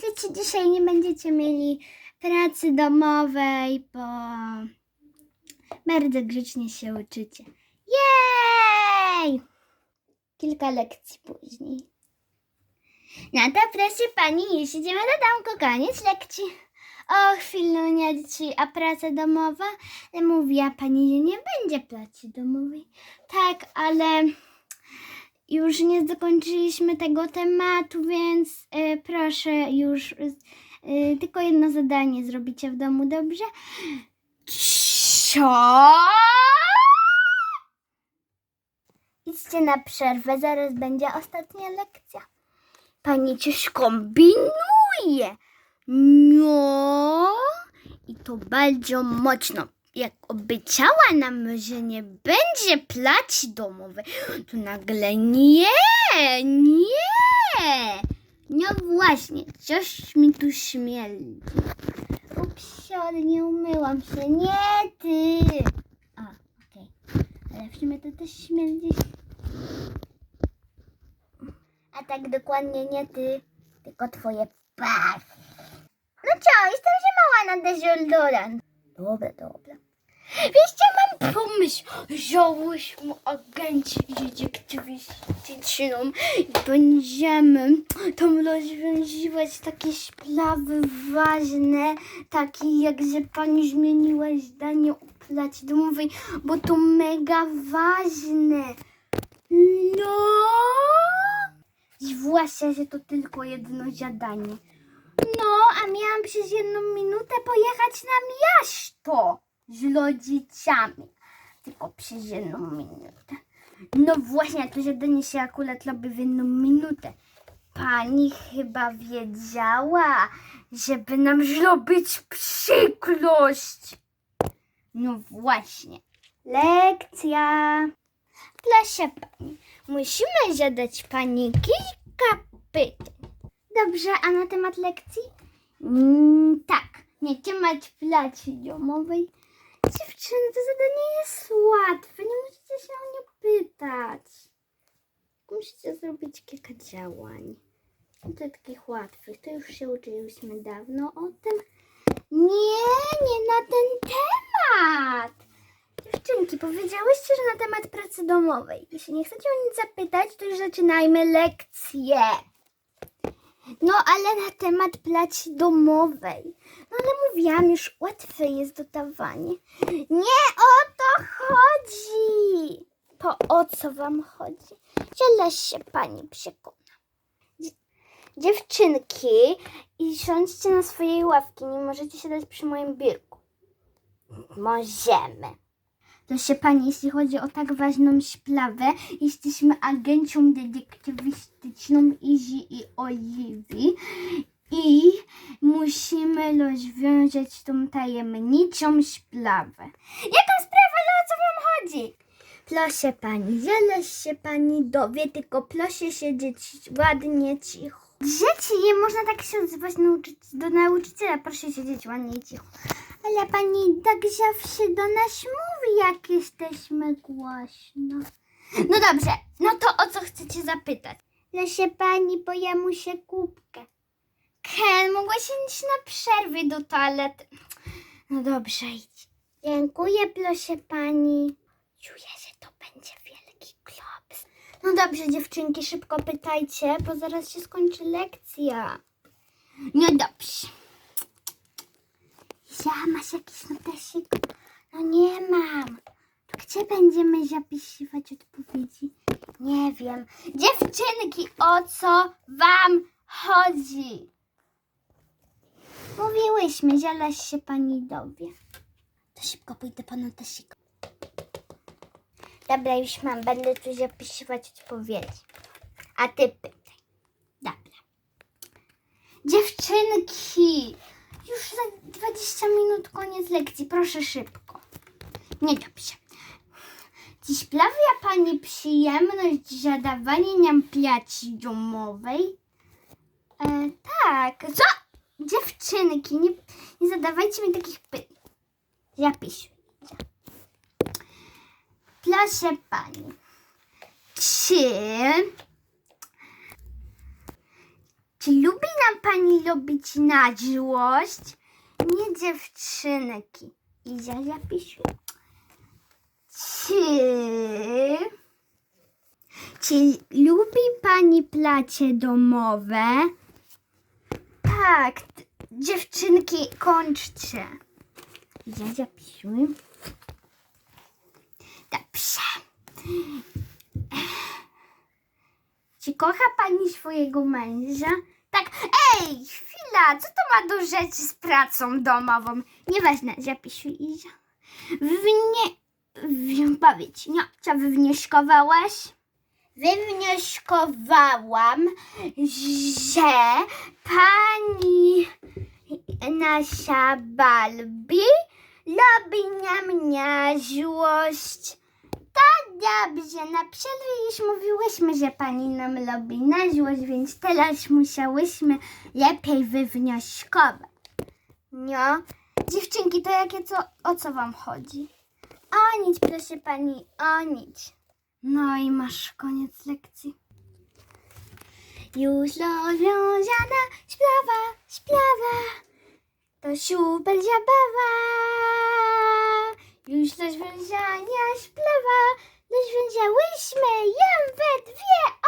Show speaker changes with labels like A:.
A: Przecież dzisiaj nie będziecie mieli pracy domowej, bo bardzo grzecznie się uczycie. Jej! Kilka lekcji później. No to proszę pani, już idziemy do domku, koniec lekcji. O, chwilunia dzisiaj, a praca domowa? Mówiła pani, że nie będzie pracy domowej. Tak, ale już nie dokończyliśmy tego tematu, więc e, proszę już e, tylko jedno zadanie zrobicie w domu, dobrze? Co? Idźcie na przerwę, zaraz będzie ostatnia lekcja. Pani coś kombinuje. No i to bardzo mocno. Jak obiecała nam, że nie będzie placi domowej, to nagle nie, nie. No właśnie, coś mi tu śmierdzi. Ups, sorry, nie umyłam się. Nie ty. A, okej. Ale w sumie to też śmierdzi. A tak dokładnie nie ty, tylko twoje pas. No co, jestem mała na dezodorant. Dobra, dobra. Wiecie, mam pomysł. Wziąłyśmy agenci detektywistyczną i będziemy tam rozwiązywać takie sprawy ważne, takie jak, że pani zmieniła zdanie o placie domowej, bo to mega ważne. No! Zwłaszcza, że to tylko jedno zadanie. No, a miałam przez jedną minutę pojechać na miasto z rodzicami. Tylko przez jedną minutę. No właśnie, to zadanie się akurat robi w jedną minutę. Pani chyba wiedziała, żeby nam zrobić przykrość. No właśnie. Lekcja. Proszę pani, musimy zadać pani kilka pytań. Dobrze, a na temat lekcji? Mm, tak, na temat pracy domowej. Dziewczyny, to zadanie jest łatwe, nie musicie się o nie pytać. Musicie zrobić kilka działań. To takich łatwych, to już się uczyliśmy dawno o tym. Nie, nie na ten temat. Dziewczynki, powiedziałyście, że na temat pracy domowej. Jeśli nie chcecie o nic zapytać, to już zaczynajmy lekcję. No, ale na temat pracy domowej. No, ale mówiłam już, łatwe jest dodawanie. Nie o to chodzi. To o co wam chodzi? Zaraz się pani przekona. Dzie- Dziewczynki, i siądźcie na swojej ławki. Nie możecie siadać przy moim biurku. Możemy. Proszę pani, jeśli chodzi o tak ważną sprawę, jesteśmy agencją detektywistyczną Izzy i Oliwii i musimy rozwiązać tą tajemniczą sprawę. Jaką sprawę? No o co wam chodzi? Proszę pani, zaraz się pani dowie, tylko proszę siedzieć ładnie cicho. Dzieci, nie można tak się odzywać nauczyć, do nauczyciela, proszę siedzieć ładnie i cicho. Ale pani tak zawsze do nas mówi, jak jesteśmy głośno. No dobrze, no to o co chcecie zapytać? Proszę pani, bo ja muszę kubkę. Ken, mogłaś iść na przerwie do toalety. No dobrze, idź. Dziękuję, proszę pani. Czuję, że to będzie wielki klops. No dobrze, dziewczynki, szybko pytajcie, bo zaraz się skończy lekcja. No dobrze. Ja, masz jakiś notesik? No nie mam. To gdzie będziemy zapisywać odpowiedzi? Nie wiem. Dziewczynki, o co wam chodzi? Mówiłyśmy, zaraz się pani dowie. To szybko pójdę po notesik. Dobra, już mam. Będę tu zapisywać odpowiedzi. A ty pytaj. Dobra. Dziewczynki, już za 20 minut koniec lekcji. Proszę szybko. Niedobrze. Czy sprawia Pani przyjemność zadawanie nam pracy domowej? E, tak. Co? Dziewczynki, nie, nie zadawajcie mi takich pytań. Zapisuj. Proszę Pani, czy czy lubi miałam pani lubić na złość? Nie dziewczynki. Izia zapisuj. Czy... Czy lubi pani placie domowe? Tak, dziewczynki, kończcie. Ja zapisuję. Dobrze. Czy kocha pani swojego męża? Tak. Ej, chwila, co to ma do rzeczy z pracą domową? Nieważne, zapisuj Izia. Wnie... w- Powiedz, no, co wywnioskowałaś? Wywnioskowałam, że pani nasza Barbie lubi na mnie złość. Tak dobrze, na przerwie już mówiłyśmy, że pani nam lubi na złość, więc teraz musiałyśmy lepiej wywnioskować. No, dziewczynki, to jakie co, o co wam chodzi? O nic, proszę pani, o nic. No i masz koniec lekcji. Już rozwiązana sprawa, sprawa. To super zabawa. Już rozwiązania sprawa. Rozwiązałyśmy ją we dwie.